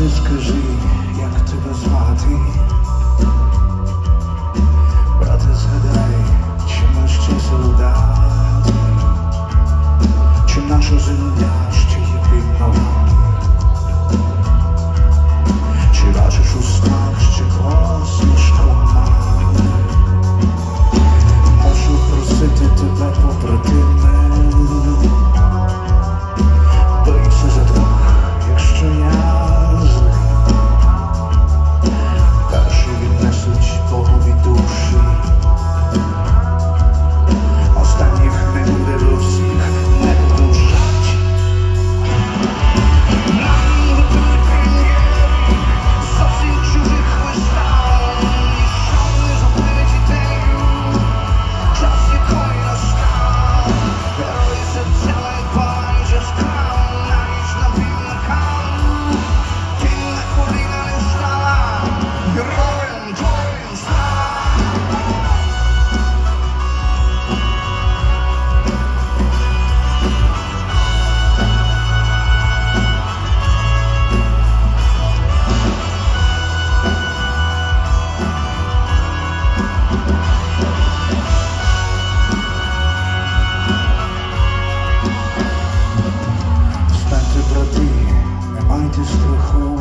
ти скажи, як тебе звати, брате, згадай, чи ми ще солдати, чи нашу земля. cool.